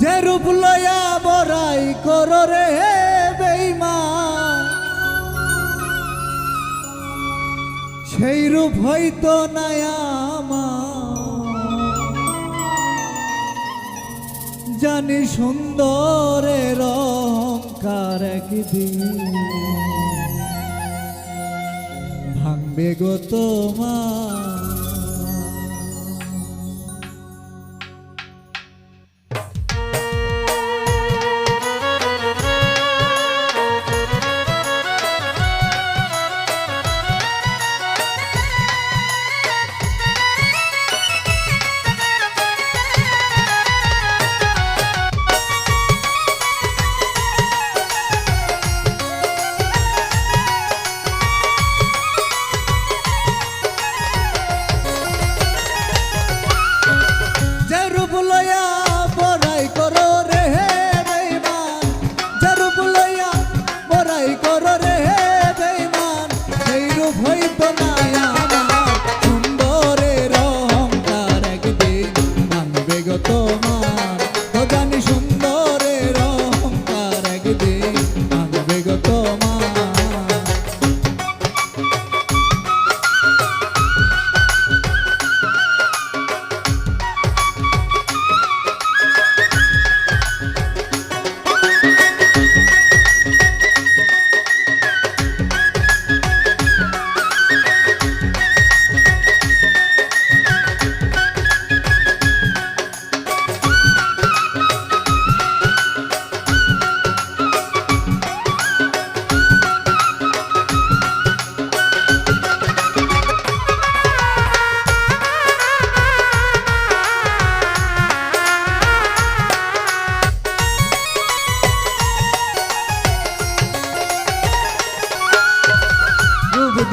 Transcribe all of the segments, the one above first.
যে রূপ লয়া বরাই কর রে বেইমা। সেই রূপ হইতো আমার। জানি সুন্দরের অহংকার ভাঙবে গো তোমার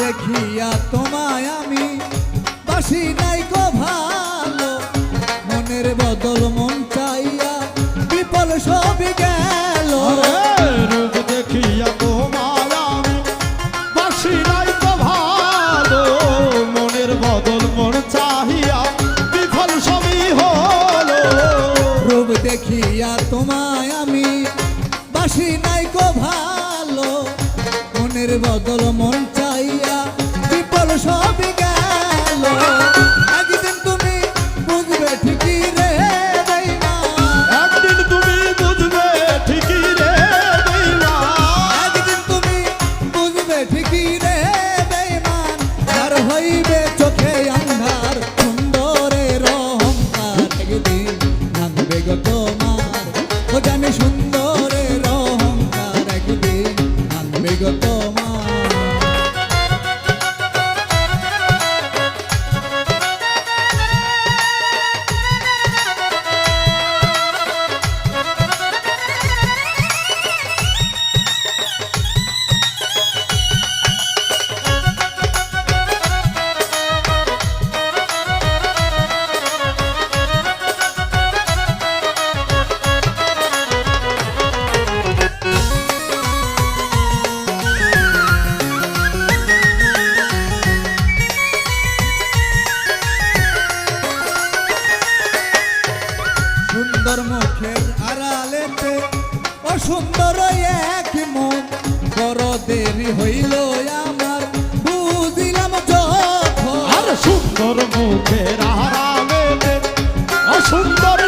দেখিয়া তোমায় আমি বাসি নাই গো ভালো। মনের বদল মন চাইয়া বিপল সবই গেল। রূপ দেখিয়া তোমার আমি বাসি নাই তো ভালো। মনের বদল মন চাহিয়া বিফল সবই হলো। রূপ দেখিয়া তোমায় আমি বাসি নাই গো ভালো। মনের বদল মন চাইয়া বিপল সব গেল। অসুন্দর এক মন। বড় দেরি হইল আমার, বুঝিলাম আর সুন্দর মুখের আড়ালে অসুন্দর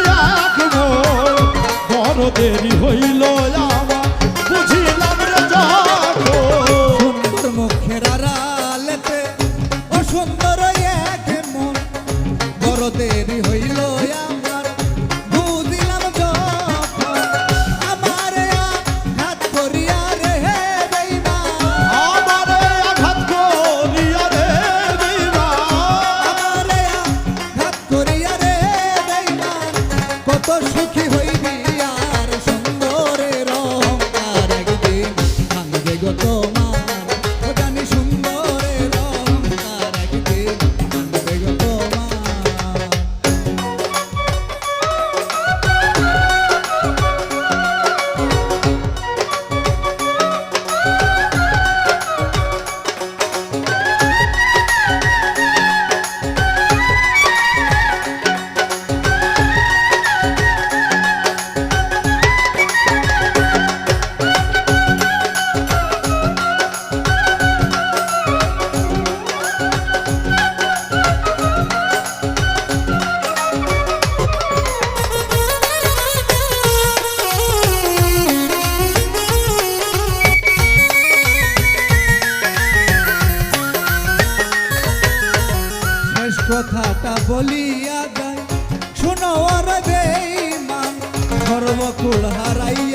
এক মন। বড় বলিয়া যায়। শুনো রে বেঈমান সর্বকুল হারাই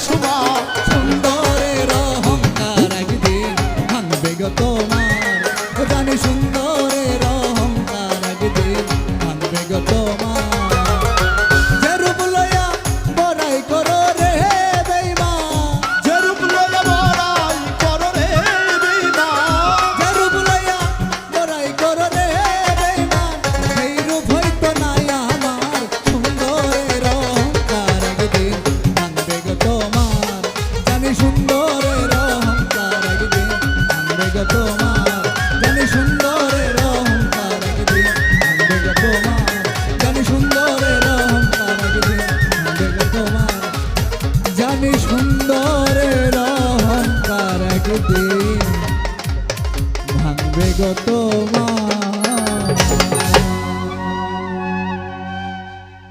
সুন্দর যত মা